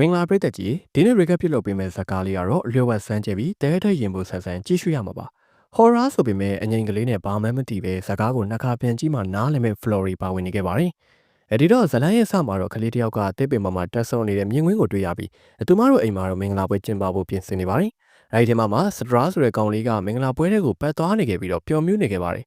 မင်္ဂလာပရိသတ်ကြီးဒီနေ့ recap ပြုလုပ်ပေးမယ့်ဇာတ်ကားလေးကတော့လျှို့ဝှက်ဆန်းကျဲပြီးတဲထဲရင်ဖို့ဆန်ဆန်ကြည့်ရှုရမှာပါ horror ဆိုပေမဲ့အငိမ်ကလေးနဲ့ဘာမှမသိပဲဇာတ်ကားကိုနှစ်ခါပြန်ကြည့်မှနားလည်မဲ့ Flory ပါဝင်နေခဲ့ပါတယ်အဲဒီတော့ဇလန်ရဲ့ဆမှာတော့ကလေးတစ်ယောက်ကတစ်ပင်ပေါ်မှာတက်ဆုံနေတဲ့မြင်ကွင်းကိုတွေ့ရပြီးသူမတို့အိမ်မှာတော့မင်္ဂလာပွဲကျင်းပဖို့ပြင်ဆင်နေပါတယ်အဲဒီထဲမှာမှစတရာဆိုတဲ့ကောင်လေးကမင်္ဂလာပွဲတွေကိုပတ်သွားနေခဲ့ပြီးတော့ပျော်မြူးနေခဲ့ပါတယ်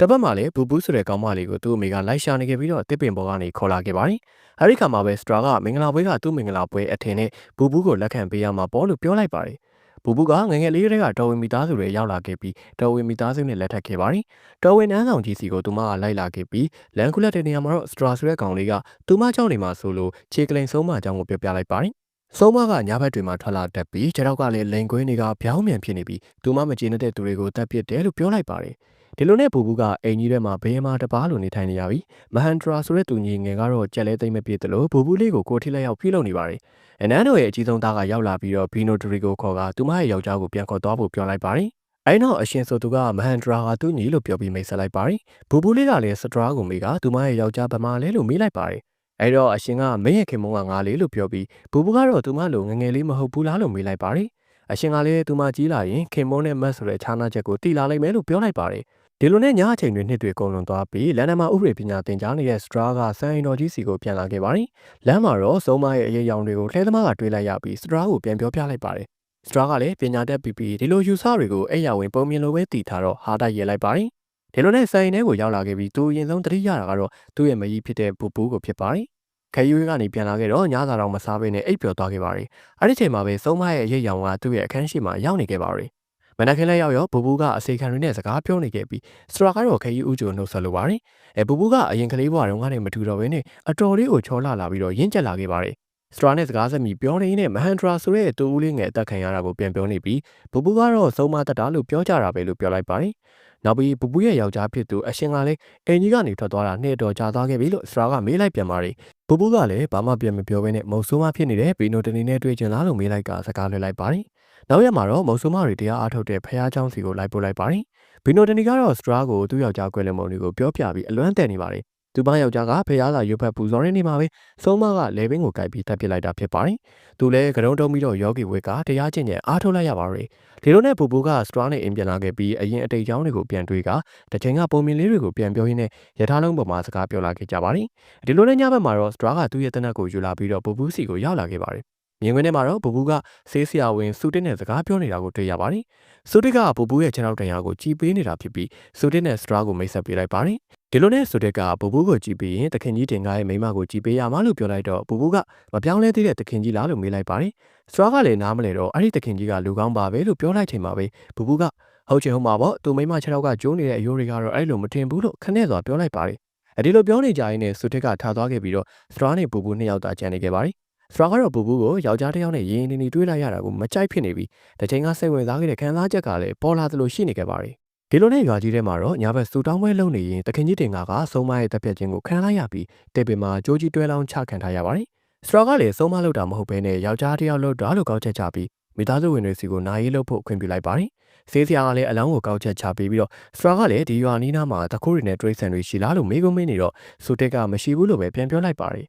တပတ်မှလည်းဘူဘူးဆိုတဲ့ကောင်မလေးကိုသူ့အမေကလိုက်ရှာနေခဲ့ပြီးတော့တစ်ပင်ပေါ်ကနေခေါ်လာခဲ့ပါတယ်။အဲဒီခါမှာပဲစတရာကမင်္ဂလာပွဲကသူ့မင်္ဂလာပွဲအထင်နဲ့ဘူဘူးကိုလက်ခံပေးရမှာပေါ့လို့ပြောလိုက်ပါတယ်။ဘူဘူးကငငယ်လေးတည်းကတော်ဝင်မိသားစုတွေရောက်လာခဲ့ပြီးတော်ဝင်မိသားစုနဲ့လက်ထပ်ခဲ့ပါတယ်။တော်ဝင်နန်းဆောင်ကြီးစီကိုသူမကလိုက်လာခဲ့ပြီးလန်ကူလက်တဲ့နေရာမှာတော့စတရာဆိုတဲ့ကောင်လေးကသူမကြောက်နေမှာဆိုလို့ခြေကလိန်ဆုံးမအကြောင်းကိုပြောပြလိုက်ပါတယ်။ဆုံးမကညာဘက်တွေမှာထွက်လာတတ်ပြီးခြေထောက်ကလည်းလိန်ကွင်းတွေကဗျောင်းမြန်ဖြစ်နေပြီးသူမမကျေနပ်တဲ့သူတွေကိုတတ်ပစ်တယ်လို့ပြောလိုက်ပါတယ်။ ဒီလိုနဲ့ဘူဘူးကအိမ်ကြီးထဲမှာဘေးမှာတပားလိုနေထိုင်နေရပြီမဟန်ဒရာဆိုတဲ့သူညီငယ်ကတော့ကြက်လဲသိမ့်မပြည့်တယ်လို့ဘူဘူးလေးကိုကိုထိလက်ရောက်ဖိလုပ်နေပါတယ်အနန်းတို့ရဲ့အကြီးဆုံးသားကရောက်လာပြီးတော့ဘီနိုဒရီကိုခေါ်ကသူမရဲ့ယောက်ျားကိုပြန်ခေါ်သွားဖို့ပြောလိုက်ပါတယ်အဲ့နောက်အရှင်ဆိုသူကမဟန်ဒရာကသူ့ညီလို့ပြောပြီးမိတ်ဆက်လိုက်ပါတယ်ဘူဘူးလေးကလည်းစတရာကိုမိကသူမရဲ့ယောက်ျားဗမာလဲလို့မိလိုက်ပါတယ်အဲ့တော့အရှင်ကမင်းရဲ့ခင်မုန်းကငါလေးလို့ပြောပြီးဘူဘူးကတော့သူမလိုငငယ်လေးမဟုတ်ဘူးလားလို့မေးလိုက်ပါတယ်အရှင်ကလည်းသူမကြီးလာရင်ခင်မုန်းနဲ့မတ်ဆိုတဲ့ခြားနာချက်ကိုတီလာလိုက်မယ်လို့ပြောလိုက်ပါတယ် ဒီလိုနဲ့ညအချိန်တွေနှစ်တွေကုန်လွန်သွားပြီးလန်ဒန်မှာဥပဒေပညာသင်ကြားနေတဲ့စတရာကစန်အိမ်တော်ကြီးစီကိုပြန်လာခဲ့ပါတယ်။လမ်းမှာတော့စုံမရဲ့အရေးရောင်တွေကိုလှဲသမားကတွေးလိုက်ရပြီးစတရာကိုပြန်ပြောပြလိုက်ပါတယ်။စတရာကလည်းပညာတတ်ပြီးပြီးဒီလိုယူဆတွေကိုအဲ့ရဝင်ပုံမြင်လိုပဲတည်ထားတော့ဟာတိုက်ရဲလိုက်ပါတယ်။ဒီလိုနဲ့စန်အိမ်ထဲကိုရောက်လာခဲ့ပြီးသူအရင်ဆုံးတတိရတာကတော့သူ့ရဲ့မကြီးဖြစ်တဲ့ပူပူကိုဖြစ်ပါတယ်။ခယူကနေပြန်လာခဲ့တော့ညစာတော့မစားဘဲနဲ့အိပ်ပျော်သွားခဲ့ပါတယ်။အဲ့ဒီချိန်မှာပဲစုံမရဲ့အရေးရောင်ကသူ့ရဲ့အခန်းရှိမှာရောက်နေခဲ့ပါတယ် မနက်ခင်းလဲရောက်ရောဘူဘူးကအစေခံတွေနဲ့စကားပြောနေခဲ့ပြီးစတရာကတော့ခရီးဦးကျိုနှုတ်ဆက်လိုပါတယ်။အဲဘူဘူးကအရင်ကလေးဘဝတုန်းကနေမထူတော့ဘဲနဲ့အတော်လေးကိုချောလာလာပြီးတော့ရင့်ကျက်လာခဲ့ပါတယ်။စတရာနဲ့စကားဆက်မိပြောနေနဲ့မဟန်ဒရာဆိုတဲ့တူဦးလေးငယ်အသက်ခံရတာကိုပြန်ပြောနေပြီးဘူဘူးကတော့ဆုံးမတတ်တာလို့ပြောကြတာပဲလို့ပြောလိုက်ပါတယ်။နောက်ပြီးဘူဘူးရဲ့ယောက်ျားဖြစ်သူအရှင်ကလည်းအင်ကြီးကနေထွက်သွားတာနှစ်တော်ကြာသွားခဲ့ပြီလို့စတရာကမေးလိုက်ပြန်ပါတယ်။ဘူဘူးကလည်းဘာမှပြန်မပြောဘဲနဲ့မုံဆိုးမဖြစ်နေတဲ့ဘီနိုတနီနဲ့တွေ့ကျင်လားလို့မေးလိုက်ကစကားလွှဲလိုက်ပါတယ် နောက်ရက်မှာတော့မုံဆိုးမတွေတရားအားထုတ်တဲ့ဖះเจ้าစီကိုလိုက်ပို့လိုက်ပါတယ်။ဘီနိုတနီကတော့စတရာကိုသူ့ယောက်ျားကွယ်လွန်မုံတွေကိုပြောပြပြီးအလွမ်းတန်နေပါတယ်။သူမယောက်ျားကဖះလာရွတ်ဖက်ပူဇော်ရင်းနေမှာပဲဆုံးမကလေဘင်းကိုကြိုက်ပြီးတပ်ပစ်လိုက်တာဖြစ်ပါတယ်။သူလည်းကရုံတုံးပြီးတော့ယောဂီဝေကတရားကျင့်ကြံအားထုတ်လိုက်ရပါတယ်။ဒီလိုနဲ့ဘူဘူကစတရာနဲ့အင်ပြန်လာခဲ့ပြီးအရင်အတိတ်ကြောင်းတွေကိုပြန်တွေးကတချိန်ကပုံမြင်လေးတွေကိုပြန်ပြောရင်းနဲ့ရထားလုံးပေါ်မှာစကားပြောလာခဲ့ကြပါတယ်။ဒီလိုနဲ့ညဘက်မှာတော့စတရာကသူ့ရဲ့တနက်ကိုယူလာပြီးတော့ဘူဘူစီကိုရောက်လာခဲ့ပါတယ် မြင်ကွင်းထဲမှာတော့ဘူဘူးကဆေးဆရာဝန်စုတစ်နဲ့စကားပြောနေတာကိုတွေ့ရပါတယ်။စုတစ်ကဘူဘူးရဲ့ခြေထောက်တံရကိုကြည်ပေးနေတာဖြစ်ပြီးစုတစ်နဲ့စတရာကိုမိတ်ဆက်ပေးလိုက်ပါတယ်။ဒီလိုနဲ့စုတစ်ကဘူဘူးကိုကြည်ပေးရင်တခင်ကြီးတင်ကားရဲ့မိမကိုကြည်ပေးရမှာလို့ပြောလိုက်တော့ဘူဘူးကမပြောင်းလဲသေးတဲ့တခင်ကြီးလားလို့မေးလိုက်ပါတယ်။စတရာကလည်းနားမလဲတော့အဲ့ဒီတခင်ကြီးကလူကောင်းပါပဲလို့ပြောလိုက်ချိန်မှာပဲဘူဘူးကဟုတ်ချင်ဟုတ်မှာပေါ့သူမိမခြေထောက်ကကျိုးနေတဲ့အယိုးတွေကတော့အဲ့လိုမထင်ဘူးလို့ခနဲ့စွာပြောလိုက်ပါတယ်။အဲဒီလိုပြောနေကြရင်းနဲ့စုတစ်ကထားသွားခဲ့ပြီးတော့စတရာနဲ့ဘူဘူးနှစ်ယောက်သာကြံနေခဲ့ပါတယ် စရာကတော့ဘူဘူးကိုယောက်ျားတစ်ယောက်နဲ့ရင်းနေနေတွေးလိုက်ရတာကိုမကြိုက်ဖြစ်နေပြီးတချိန်ကစိတ်ဝင်စားခဲ့တဲ့ခံစားချက်ကလည်းပေါ်လာသလိုရှိနေခဲ့ပါတယ်။ဒီလိုနဲ့ရွာကြီးထဲမှာတော့ညာဘက်စူတောင်းပွဲလုပ်နေရင်တခင်ကြီးတင်ကကဆုံးမရဲ့တပ်ဖြတ်ခြင်းကိုခံလိုက်ရပြီးတေပင်မှာကြိုးကြီးတွဲလောင်းချခံထားရပါတယ်။စရာကလည်းဆုံးမလုပ်တာမဟုတ်ဘဲနဲ့ယောက်ျားတစ်ယောက်လုပ်တာလို့ကောက်ချက်ချပြီးမိသားစုဝင်တွေစီကိုနာရီလုပ်ဖို့ခွင့်ပြုလိုက်ပါတယ်။ဆေးဆရာကလည်းအလောင်းကိုကောက်ချက်ချပေးပြီးတော့စရာကလည်းဒီရွာနီးနားမှာတခိုးတွေနဲ့တွေးဆန်တွေရှိလားလို့မေးခွန်းမေးနေတော့စူတက်ကမရှိဘူးလို့ပဲပြန်ပြောလိုက်ပါတယ်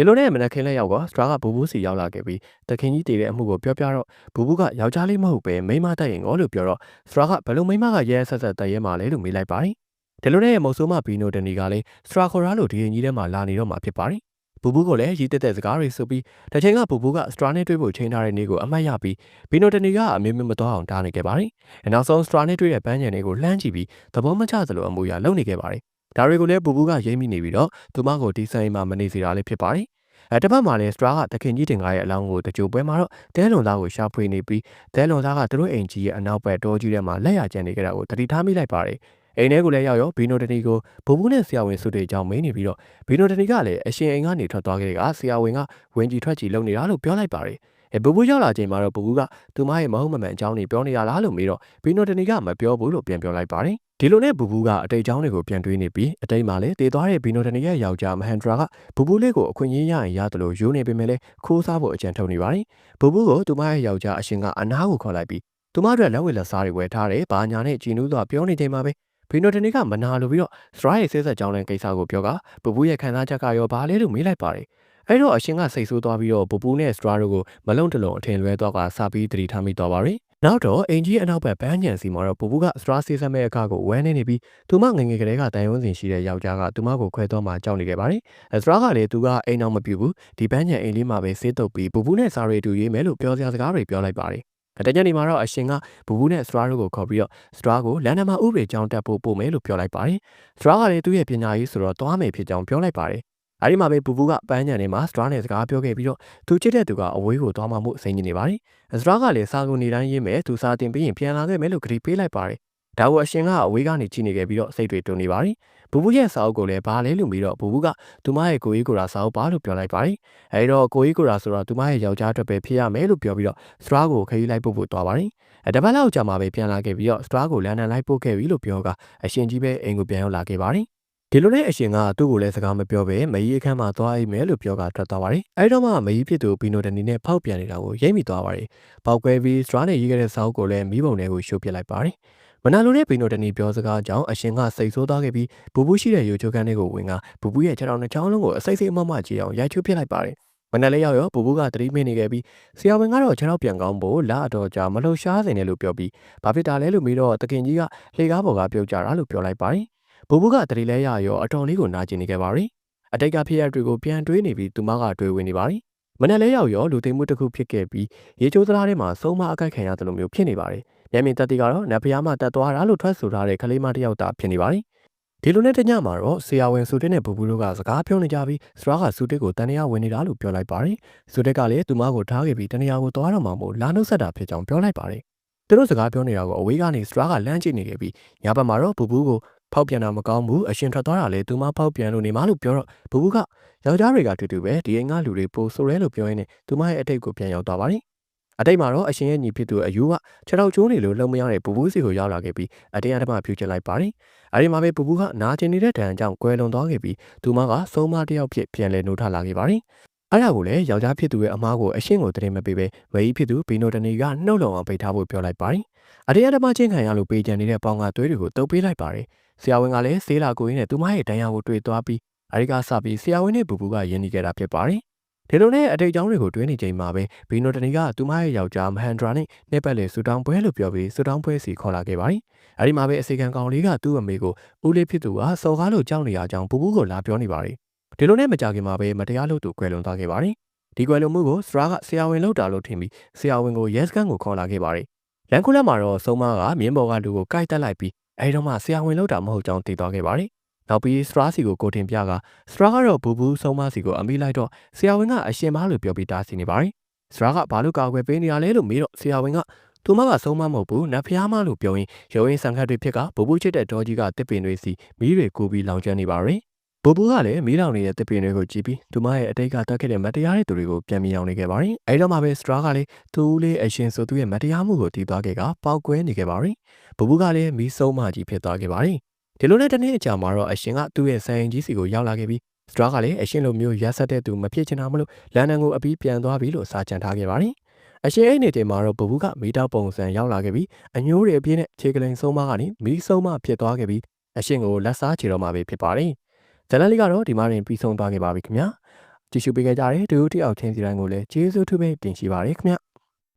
ဒီလိုနဲ့မနက်ခင်းလက်ရောက်ကစတရာကဘူဘူးစီရောက်လာခဲ့ပြီးတခင်ကြီးတည်တဲ့အမှုကိုပြောပြတော့ဘူဘူးကယောက်ျားလေးမဟုတ်ပဲမိန်းမတိုက်ရင်ကောလို့ပြောတော့စတရာကဘယ်လိုမိန်းမကရဲဆက်ဆက်တိုက်ရဲမှာလဲလို့မေးလိုက်ပါတယ်ဒီလိုနဲ့မုတ်ဆိုးမဘီနိုတနီကလည်းစတရာခေါ်ရလို့ဒီရင်ကြီးထဲမှာလာနေတော့မှာဖြစ်ပါတယ်ဘူဘူးကလည်းရည်တက်တဲ့စကားတွေဆိုပြီးတစ်ချိန်ကဘူဘူးကစတရာနဲ့တွေ့ဖို့ချိန်ထားတဲ့နေ့ကိုအမှတ်ရပြီးဘီနိုတနီကအမေမမတော်အောင်တားနေခဲ့ပါတယ်။နောက်ဆုံးစတရာနဲ့တွေ့တဲ့ပန်းချန်တွေကိုလှမ်းကြည့်ပြီးသဘောမကျသလိုအမူအရာလုပ်နေခဲ့ပါတယ် ဒါတွေကိုလည်းဘူဘူးကရိမ့်မိနေပြီးတော့သူမကိုဒီဆန်အိမ်မှာမနေစေတာလည်းဖြစ်ပါတယ်။အဲတစ်ပတ်မှာလည်းစတရာကတခင်ကြီးတင်ကားရဲ့အလောင်းကိုတကြိုပွဲမှာတော့ဒဲလွန်သားကိုရှာဖွေနေပြီးဒဲလွန်သားကသူတို့အိမ်ကြီးရဲ့အနောက်ဘက်တောကြီးထဲမှာလက်ရကျန်နေကြတာကိုတတိထားမိလိုက်ပါတယ်။အိမ်ထဲကိုလည်းရောက်ရောဘီနိုတနီကိုဘူဘူးနဲ့ဆရာဝန်စုတွေကြောင့်မင်းနေပြီးတော့ဘီနိုတနီကလည်းအရှင်အိမ်ကနေထွက်သွားခဲ့တဲ့ကဆရာဝန်ကဝင်ကြီးထွက်ကြီးလုပ်နေတာလို့ပြောလိုက်ပါတယ်။ အဲဘူဘူးရောက်လာချိန်မှာတော့ဘူဘူးကသူမရဲ့မဟုတ်မမှန်အကြောင်းတွေပြောနေရလားလို့မေးတော့ဘီနိုတနီကမပြောဘူးလို့ပြန်ပြောလိုက်ပါတယ်ဒီလိုနဲ့ဘူဘူးကအတိတ်အကြောင်းတွေကိုပြန်တွေးနေပြီးအတိတ်မှာလည်းတည်သွားတဲ့ဘီနိုတနီရဲ့ယောက်ျားမဟန်ဒရာကဘူဘူးလေးကိုအခွင့်အရေးရရင်ရတယ်လို့ယူနေပေမဲ့လည်းခိုးစားဖို့အကြံထုတ်နေပါတယ်။ဘူဘူးကိုသူမရဲ့ယောက်ျားအရှင်ကအနားကိုခေါ်လိုက်ပြီးသူမအတွက်လက်ဝဲလက်စားတွေဝယ်ထားတယ်။ဘာညာနဲ့ကြည်နူးစွာပြောနေချိန်မှာပဲဘီနိုတနီကမနာလိုပြီးတော့စထရိုက်ရဲ့ဆဲဆက်ကြောင်းလန်ကိစ္စကိုပြောကဘူဘူးရဲ့ခံစားချက်ကရောဘာလဲလို့မေးလိုက်ပါတယ်။ အဲ့တော့အရှင်ကစိတ်ဆိုးသွားပြီးတော့ပူပူနဲ့စထရာတို့ကိုမလုံတလုံအထင်လွဲသွားကစပြီးတတိထားမိသွားပါရီနောက်တော့အင်ကြီးအနောက်ဘက်ပန်းညံစီမှာတော့ပူပူကစထရာစီစမဲ့အခါကိုဝဲနေနေပြီးသူမငငယ်ကလေးကတန်ရုံးစင်ရှိတဲ့ယောက်ျားကသူမကိုခွဲတော့မှကြောက်နေခဲ့ပါရီစထရာကလည်းသူကအိမ်အောင်မပြူဘူးဒီပန်းညံအိမ်လေးမှာပဲဆေးတုပ်ပြီးပူပူနဲ့စာရီတူရေးမယ်လို့ပြောစရာစကားတွေပြောလိုက်ပါရီတကြညနေမှာတော့အရှင်ကဘူဘူးနဲ့စထရာတို့ကိုခေါ်ပြီးတော့စထရာကိုလန်ဒန်မှာဥပဒေကြောင်းတက်ဖို့ပို့မယ်လို့ပြောလိုက်ပါတယ်။စထရာကလည်းသူ့ရဲ့ပညာရေးဆိုတော့သွားမယ်ဖြစ်ကြောင်းပြောလိုက်ပါတယ်။ အဲဒီမှာပဲဘူဘူးကပန်းညံနေမှာစထရာနဲ့စကားပြောခဲ့ပြီးတော့သူချစ်တဲ့သူကအဝေးကိုသွားမှမှုအစိမ်းနေပါတယ်။စထရာကလည်းစာကုန်နေတိုင်းရေးမယ်သူစာတင်ပြီးရင်ပြန်လာခဲ့မယ်လို့ကတိပေးလိုက်ပါတယ်။ဒါကိုအရှင်ကအဝေးကနေကြည့်နေခဲ့ပြီးတော့စိတ်တွေတုန်နေပါတယ်။ဘူဘူးရဲ့စာအုပ်ကိုလည်းဘာလဲလို့ပြီးတော့ဘူဘူးကသူမရဲ့ကိုကြီးကိုရာစာအုပ်ပါလို့ပြောလိုက်ပါတယ်။အဲဒီတော့ကိုကြီးကိုရာဆိုတော့သူမရဲ့ယောက်ျားအတွက်ပဲဖြစ်ရမယ်လို့ပြောပြီးတော့စထရာကိုခရီးလိုက်ပို့ဖို့သွားပါတယ်။အဲတပတ်လောက်ကြာမှပဲပြန်လာခဲ့ပြီးတော့စထရာကိုလန်ဒန်လိုက်ပို့ခဲ့ပြီလို့ပြောကအရှင်ကြီးပဲအိမ်ကိုပြန်ရောက်လာခဲ့ပါတယ်။ ဒီလိုနဲ့အရှင်ကသူ့ကိုလည်းစကားမပြောဘဲမကြီးအခန်းမှာသွားအိမ်မယ်လို့ပြောကထွက်သွားပါတယ်။အဲဒီတော့မှမကြီးဖြစ်သူဘီနိုတနီနဲ့ဖောက်ပြန်နေတာကိုရိပ်မိသွားပါတယ်။ပေါက်ကွဲပြီးစထရာနဲ့ရေးခဲ့တဲ့စာအုပ်ကိုလည်းမိဘုံတွေကိုရှို့ပစ်လိုက်ပါတယ်။မနာလိုတဲ့ဘီနိုတနီပြောစကားကြောင့်အရှင်ကစိတ်ဆိုးသွားခဲ့ပြီးဘူဘူးရှိတဲ့ရိုချိုကန်တွေကိုဝင်ကဘူဘူးရဲ့ခြေထောက်နှစ်ချောင်းလုံးကိုအစိမ့်စိမ့်မမကြည့်အောင်ရိုက်ချိုးပစ်လိုက်ပါတယ်။မနက်လေးရောက်ရောဘူဘူးကတတိမင်းနေခဲ့ပြီးဆရာဝန်ကတော့ခြေထောက်ပြန်ကောင်းဖို့လာအတော်ကြာမလှုပ်ရှားစေနဲ့လို့ပြောပြီးဘာဖြစ်တာလဲလို့မေးတော့တခင်ကြီးကလေကားပေါ်ကပြုတ်ကြတာလို့ပြောလိုက်ပါတယ်။ ဘူဘူးကတတိလဲရရောအတော်လေးကိုနာကျင်နေခဲ့ပါရီ။အတိတ်ကဖြစ်ရတွေကိုပြန်တွေးနေပြီးသူမကတွေးဝင်နေပါရီ။မနက်လေးရောက်ရောလူသိမ်းမှုတစ်ခုဖြစ်ခဲ့ပြီးရေချိုးသလားထဲမှာဆုံးမအကိုက်ခံရတယ်လို့မျိုးဖြစ်နေပါတယ်။မျက်မြင်တက်တီကတော့နတ်ဖျားမှတက်သွားတာလို့ထွက်ဆိုထားတဲ့ကလေးမတစ်ယောက်သာဖြစ်နေပါတယ်။ဒီလိုနဲ့တညမှာတော့ဆရာဝန်စုတက်နဲ့ဘူဘူးတို့ကစကားပြောနေကြပြီးစထရာကစုတက်ကိုတန်တရားဝင်နေတာလို့ပြောလိုက်ပါတယ်။စုတက်ကလည်းသူမကိုထားခဲ့ပြီးတန်တရားကိုသွားတော့မှမို့လာနှုတ်ဆက်တာဖြစ်ကြောင်းပြောလိုက်ပါတယ်။သူတို့စကားပြောနေတာကိုအဝေးကနေစထရာကလမ်းကြည့်နေခဲ့ပြီးညဘက်မှာတော့ဘူဘူးကို ဖောက်ပြန်တာမကောင်းဘူးအရှင်ထွက်သွားတာလေသူမဖောက်ပြန်လို့နေမှလို့ပြောတော့ဘူဘူးကယောက်ျားတွေကတူတူပဲဒီအိမ်ကလူတွေပိုဆိုးရဲလို့ပြောရင်းနဲ့သူမရဲ့အတိတ်ကိုပြန်ရောက်သွားပါတယ်။အတိတ်မှာတော့အရှင်ရဲ့ညီဖြစ်သူအယူကခြေထောက်ကျိုးနေလို့လုံမရတဲ့ဘူဘူးစီကိုရောက်လာခဲ့ပြီးအတင်းအဓမ္မဖြူချလိုက်ပါတယ်။အဲဒီမှာပဲဘူဘူးကနာကျင်နေတဲ့ဒဏ်ကြောင့်ကွယ်လွန်သွားခဲ့ပြီးသူမကဆုံးမတစ်ယောက်ဖြစ်ပြန်လဲနှုတ်ထလာခဲ့ပါတယ်။အဲ့ဒါကိုလည်းယောက်ျားဖြစ်သူရဲ့အမားကိုအရှင်းကိုတရင်မပေးပဲဝေကြီးဖြစ်သူဘီနိုတနီကနှုတ်လုံအောင်ပိတ်ထားဖို့ပြောလိုက်ပါတယ်။အတင်းအဓမ္မချင်းခံရလို့ပေးကြံနေတဲ့ပေါင်ကသွေးတွေကိုတုပ်ပေးလိုက်ပါတယ်။ ဆရာဝန်ကလည်းဆေးလာကိုရင်းနဲ့သူမရဲ့ဒဏ်ရာကိုတွေ့သွားပြီးအဲဒီကစပြီးဆရာဝန်နဲ့ဘူဘူးကယဉ်နေကြတာဖြစ်ပါတယ်။ဒီလိုနဲ့အတိတ်ကြောင်းတွေကိုတွင်းနေချိန်မှာပဲဘီနိုတနီကသူမရဲ့ယောက်ျားမဟန်ဒရာနဲ့နှစ်ပတ်လေဆူတောင်းပွဲလို့ပြောပြီးဆူတောင်းပွဲစီခေါ်လာခဲ့ပါတယ်။အဲဒီမှာပဲအစီကံကောင်လေးကသူ့အမေကိုဦးလေးဖြစ်သူကစော်ကားလို့ကြောက်နေရကြောင်းဘူဘူးကိုလာပြောနေပါတယ်။ဒီလိုနဲ့မကြခင်မှာပဲမတရားလို့သူကွယ်လွန်သွားခဲ့ပါတယ်။ဒီကွယ်လွန်မှုကိုစထရာကဆရာဝန်လောက်တာလို့ထင်ပြီးဆရာဝန်ကိုရဲစခန်းကိုခေါ်လာခဲ့ပါတယ်။လန်ကူလက်မှာတော့ဆုံးမကမြင်းပေါ်ကလူကိုကိုက်တက်လိုက်ပြီး အဲဒီတော့မှဆရာဝန်လောက်တာမဟုတ်ကြောင်းသိသွားခဲ့ပါတယ်။နောက်ပြီးစထရာစီကိုကိုတင်ပြကစထရာကတော့ဘူဘူးဆုံးမစီကိုအမိလိုက်တော့ဆရာဝန်ကအရှင်မလို့ပြောပြီးတားဆီးနေပါတယ်။စထရာကဘာလို့ကာကွယ်ပေးနေရလဲလို့မေးတော့ဆရာဝန်ကသူမကဆုံးမမဟုတ်ဘူးနတ်ဖျားမလို့ပြောရင်ရုံရင်းဆန်ခတ်တွေဖြစ်ကဘူဘူးချစ်တဲ့ဒေါ်ကြီးကတစ်ပင်တွေစီမီးတွေကိုပြီးလောင်ကျွမ်းနေပါရယ်။ ဘူဘူးကလည်းမီးလောင်နေတဲ့တစ်ပင်တွေကိုကြည့်ပြီးသူမရဲ့အတိတ်ကတတ်ခဲ့တဲ့မတရားတဲ့သူတွေကိုပြန်မြင်အောင်နေခဲ့ပါရင်အဲဒီတော့မှပဲစထရာကလည်းသူ့လေးအရှင်ဆိုသူ့ရဲ့မတရားမှုကိုတည်သွားခဲ့ကပောက်ကွဲနေခဲ့ပါရင်ဘူဘူးကလည်းမီးဆုံးမကြီးဖြစ်သွားခဲ့ပါရင်ဒီလိုနဲ့တနေ့အကြာမှာတော့အရှင်ကသူ့ရဲ့ဆိုင်ရင်ကြီးစီကိုရောက်လာခဲ့ပြီးစထရာကလည်းအရှင်လိုမျိုးရက်ဆက်တဲ့သူမဖြစ်ချင်တာမလို့လန်ဒန်ကိုအပြီးပြန်သွားပြီလို့စာကြံထားခဲ့ပါတယ်။အရှင်အိတ်နေချိန်မှာတော့ဘဘူးကမီတာပုံစံရောက်လာခဲ့ပြီးအညိုးတွေအပြည့်နဲ့ခြေကလိန်ဆုံးမကနေမီးဆုံးမဖြစ်သွားခဲ့ပြီးအရှင်ကိုလက်စားချေတော့မှာပဲဖြစ်ပါတယ်။ ဇလန်လေးကတော့ဒီမှာရင်ပြီးဆုံးသွားခဲ့ပါပြီခင်ဗျာ။ကြည့်ရှုပေးကြတဲ့ဒုတိယချင်းစီတိုင်းကိုလည်းကျေးဇူးထူးပဲတင်ရှိပါရခင်ဗျာ။